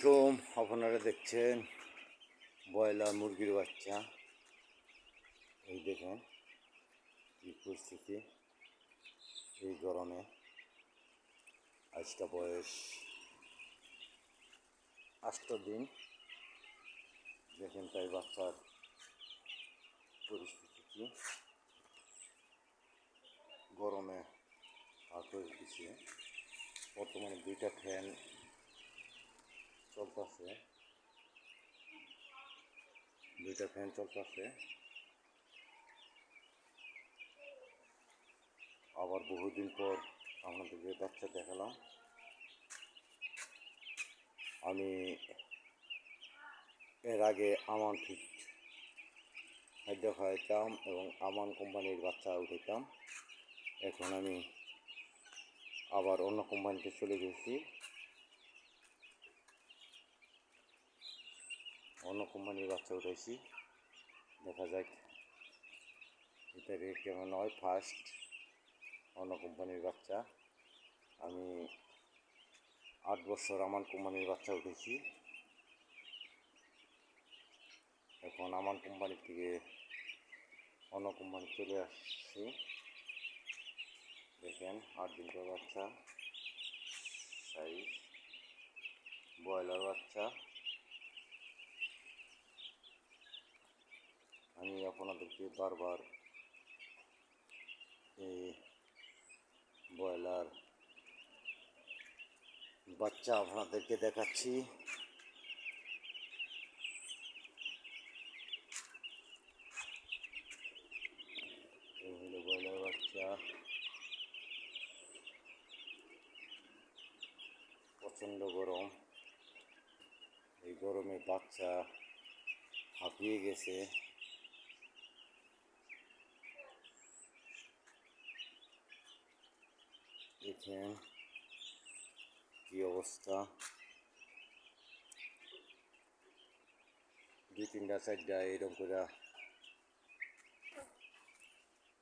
আসসালাম আপনারা দেখছেন ব্রয়লার মুরগির বাচ্চা। এই দেখেন কী পরিস্থিতি এই গরমে। আজটা বয়স আষ্ট দিন। দেখেন তাই বাচ্চার পরিস্থিতি কি। গরমে হাত দিছে। বর্তমানে দুইটা ফ্যান চলতেছে। দুইটা ফ্যান চলতেছে। আবার বহুদিন পর আপনাদেরকে বাচ্চা দেখালাম। আমি এর আগে আমান ঠিক খাদ্য খাওয়াইতাম এবং আমান কোম্পানির বাচ্চা উঠাইতাম। এখন আমি আবার অন্য কোম্পানিতে চলে গেছি। অন্য কোম্পানির বাচ্চা উঠাইছি। দেখা যাক এটা রেট কেমন হয়। ফার্স্ট অন্য কোম্পানির বাচ্চা। আমি আট বছর আমার কোম্পানির বাচ্চা উঠেছি এখন আমার কোম্পানি থেকে অন্য কোম্পানি চলে আসছি। দেখেন, আট দিনকার বাচ্চা। সাইজ ব্রয়লার বাচ্চা। আমি আপনাদেরকে বারবার এই ব্রয়লার বাচ্চা আপনাদেরকে দেখাচ্ছি। ব্রয়লার বাচ্চা। গরম। এই গরমে বাচ্চা হাঁপিয়ে গেছে। দেখেন কি অবস্থা দুই তিনটা চারটা এরকম করে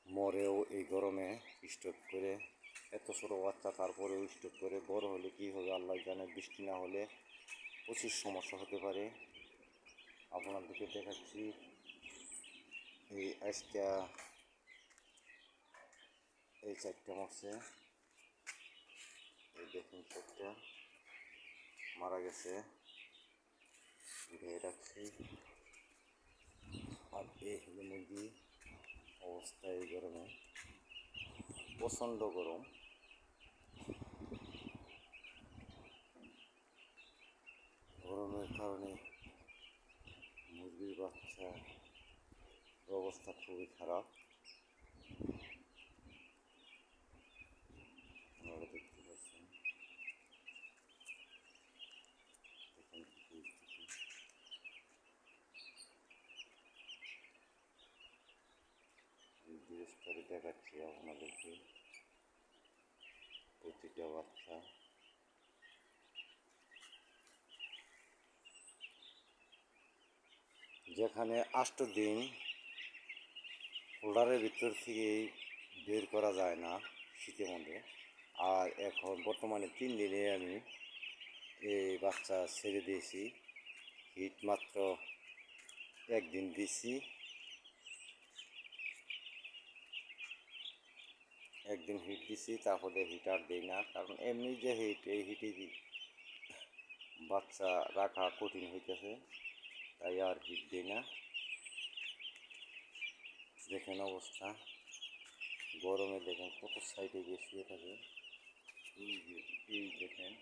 মরেও এই গরমে স্টক করে? এত ছোটো বাচ্চা, তারপরেও স্টক করে। বড় হলে কি হবে? আল্লাহ জানে, বৃষ্টি না হলে প্রচুর সমস্যা হতে পারে। আপনাদেরকে দেখাচ্ছি। এই আজটা এই চারটা মরছে। এই দেখুন চোখটা মারা গেছে। ধুয়ে রাখছি। আর এই হলো মুরগি অবস্থা এই গরমে। প্রচণ্ড গরম। গরমের কারণে মুরগির বাচ্চা অবস্থা খুবই খারাপ আপনারা দেখতে পাচ্ছেন দেখুন কি পরিস্থিতি জিনিসটাকে দেখাচ্ছি আপনাদেরকে। প্রতিটা বাচ্চা। যেখানে আষ্ট দিন হোল্ডারের ভিতর থেকেই বের করা যায় না শীতের মধ্যে। আর এখন বর্তমানে তিন দিনে আমি এই বাচ্চা ছেড়ে দিয়েছি। হিট মাত্র একদিন দিছি একদিন হিট দিছি, তারপরে হিটার দিই না। কারণ এমনি যে হিট এই হিটে বাচ্চা রাখা কঠিন হইতেছে, তাই আর হিট দিই না। দেখেন অবস্থা। গরমে দেখেন কত সাইডে গিয়ে থাকে। এই দেখেন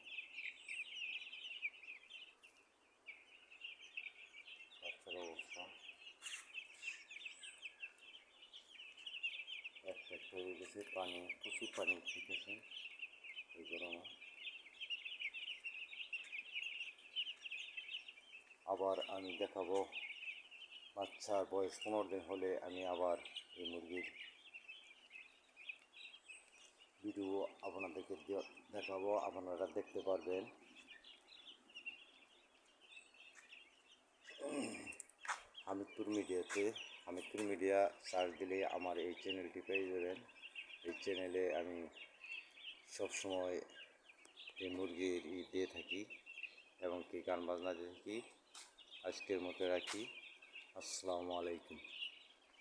বাচ্চার অবস্থা একটা একটা হয়ে গেছে, পানি, প্রচুর পানি খেতেছে এই গরমে। আবার আমি দেখাবো, বাচ্চার বয়স পনেরো দিন হলে আমি আবার এই মুরগির ভিডিও আপনাদেরকে দেখাবো, আপনারা দেখতে পারবেন। হামিদপুর মিডিয়াতে হামিদপুর মিডিয়া সার্চ দিলে আমার এই চ্যানেলটি পেয়ে যাবেন। এই চ্যানেলে আমি সবসময় এই মুরগির ই দিয়ে থাকি এবং কি গান বাজনা দিয়ে থাকি। আজকের মতো রাখি। আসসালামু আলাইকুম।